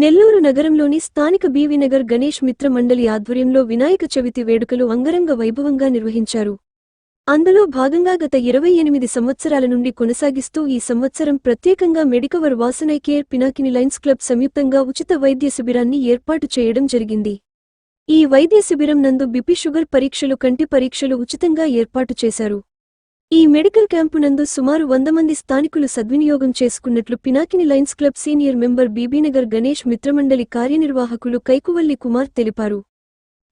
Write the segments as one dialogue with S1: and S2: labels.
S1: నెల్లూరు నగరంలోని స్థానిక బీవీనగర్ గణేష్ మిత్ర మండలి ఆధ్వర్యంలో వినాయక చవితి వేడుకలు అంగరంగ వైభవంగా నిర్వహించారు. అందులో భాగంగా గత ఇరవై ఎనిమిది సంవత్సరాల నుండి కొనసాగిస్తూ ఈ సంవత్సరం ప్రత్యేకంగా Medicover Vasan eye care Pinakini lions club సంయుక్తంగా ఉచిత వైద్య శిబిరాన్ని ఏర్పాటు చేయడం జరిగింది. ఈ వైద్య శిబిరం నందు బిపి షుగర్ పరీక్షలు కంటి పరీక్షలు ఉచితంగా ఏర్పాటు చేశారు. ఈ మెడికల్ క్యాంపు నందు సుమారు వంద మంది స్థానికులు సద్వినియోగం చేసుకున్నట్లు Pinakini lions club senior member Bibinagar Ganesh Mitramandali కార్యనిర్వాహకులు Kaikuvalli Kumar తెలిపారు.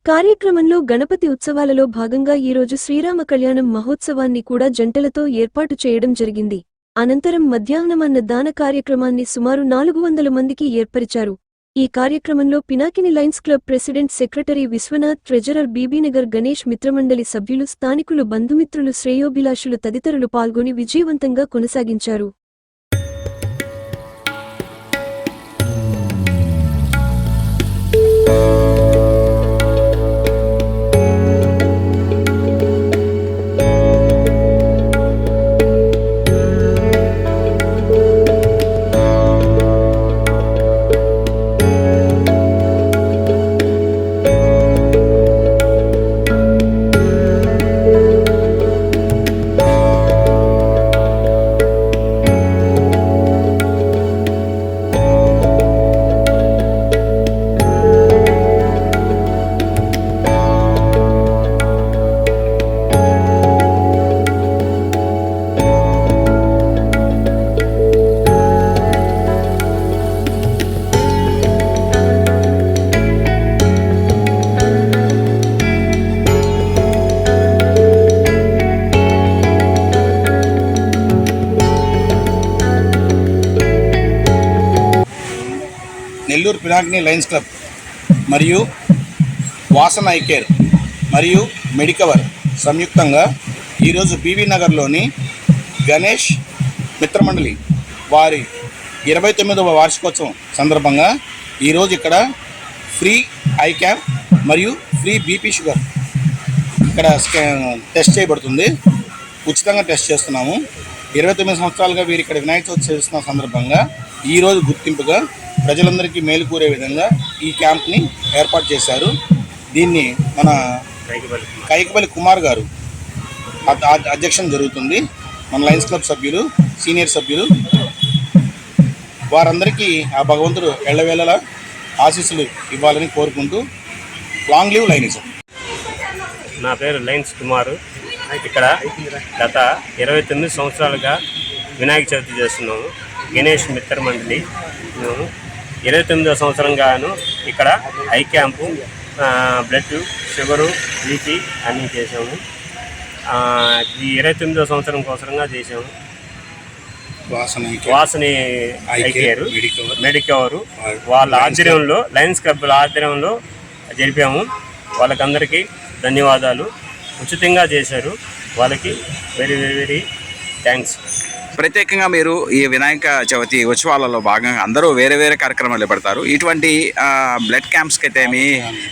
S1: కార్యక్రమంలో గణపతి ఉత్సవాలలో భాగంగా ఈరోజు శ్రీరామ కళ్యాణం మహోత్సవాన్ని కూడా జంటలతో ఏర్పాటు చేయడం జరిగింది. అనంతరం మధ్యాహ్నమన్న దాన కార్యక్రమాన్ని సుమారు నాలుగు వందల మందికి ఏర్పరిచారు. ఈ కార్యక్రమంలో Pinakini lions club president secretary Vishwanath treasurer Bibinagar Ganesh మిత్రమండలి సభ్యులు స్థానికులు బంధుమిత్రులు శ్రేయోభిలాషులు తదితరులు పాల్గొని విజయవంతంగా కొనసాగించారు.
S2: నెల్లూరు పినాకిని లయన్స్ క్లబ్ మరియు వాసన ఐ కేర్ మరియు మెడికవర్ సంయుక్తంగా ఈరోజు బీవీ నగర్లోని గణేష్ మిత్రమండలి వారి ఇరవై తొమ్మిదవ వార్షికోత్సవం సందర్భంగా ఈరోజు ఇక్కడ ఫ్రీ ఐ క్యాంప్ మరియు ఫ్రీ బీపీ షుగర్ ఇక్కడ టెస్ట్ చేయబడుతుంది. ఉచితంగా టెస్ట్ చేస్తున్నాము. ఇరవై తొమ్మిది సంవత్సరాలుగా వీరు ఇక్కడ వినాయక చవితి చేస్తున్న సందర్భంగా ఈరోజు గుర్తింపుగా ప్రజలందరికీ మేలు కూరే విధంగా ఈ క్యాంప్ని ఏర్పాటు చేశారు. దీన్ని మన కైకపల్లి కుమార్ గారు అధ్యక్షం జరుగుతుంది. మన లయన్స్ క్లబ్ సభ్యులు సీనియర్ సభ్యులు వారందరికీ ఆ భగవంతుడు ఎళ్ళవేళలా ఆశీస్సులు ఇవ్వాలని కోరుకుంటూ లాంగ్ లీవ్ లైనిజం
S3: నా పేరు లైన్స్ కుమారు. ఇక్కడ గత ఇరవై తొమ్మిది సంవత్సరాలుగా వినాయక చవితి చేస్తున్నాము. గణేష్ మిత్ర మండలి. మేము ఇరవై తొమ్మిదో సంవత్సరంగాను ఇక్కడ eye camp blood sugar BP అన్నీ చేసాము ఈ ఇరవై తొమ్మిదో సంవత్సరం కోసరంగా చేసాము
S2: Vasan
S3: వాసని
S2: eye
S3: eye
S2: care,
S3: care
S2: Medicover.
S3: Medicover వాళ్ళ ఆధ్వర్యంలో లయన్స్ క్లబ్ ఆధ్వర్యంలో జరిపాము. వాళ్ళకందరికీ ధన్యవాదాలు. ఉచితంగా చేశారు. వాళ్ళకి వెరీ వెరీ వెరీ థ్యాంక్స్
S4: ప్రత్యేకంగా మీరు ఈ వినాయక చవితి ఉత్సవాలలో భాగంగా అందరూ వేరే వేరే కార్యక్రమాలు పెడతారు. ఇటువంటి బ్లడ్ క్యాంప్స్కి అయితే ఏమి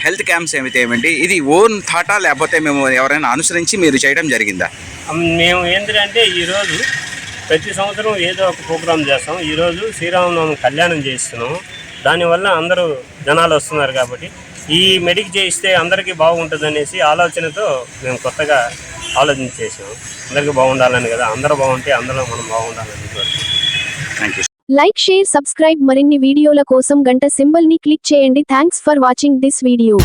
S4: హెల్త్ క్యాంప్స్ ఏమైతే ఏమిటి ఇది ఓన్ థాటా లేకపోతే మేము ఎవరైనా అనుసరించి మీరు చేయడం జరిగిందా?
S3: మేము ఏంటంటే ఈరోజు ప్రతి సంవత్సరం ఏదో ఒక ప్రోగ్రాం చేస్తాం. ఈరోజు శ్రీరామనవమి కళ్యాణం చేస్తున్నాం దానివల్ల అందరూ జనాలు వస్తున్నారు కాబట్టి ఈ మెడిక్ చేయిస్తే అందరికీ బాగుంటుంది అనేసి ఆలోచనతో మేము కొత్తగా ఆలోచన చేసాం అందరికీ బాగుండాలని కదా. అందరూ బాగుంటే అందరూ మనం బాగుండాలని కోరుకుంటున్నాం.
S4: Thank you
S5: like share subscribe మరిన్ని వీడియోల కోసం గంట సింబల్ని క్లిక్ చేయండి. Thanks for watching this video.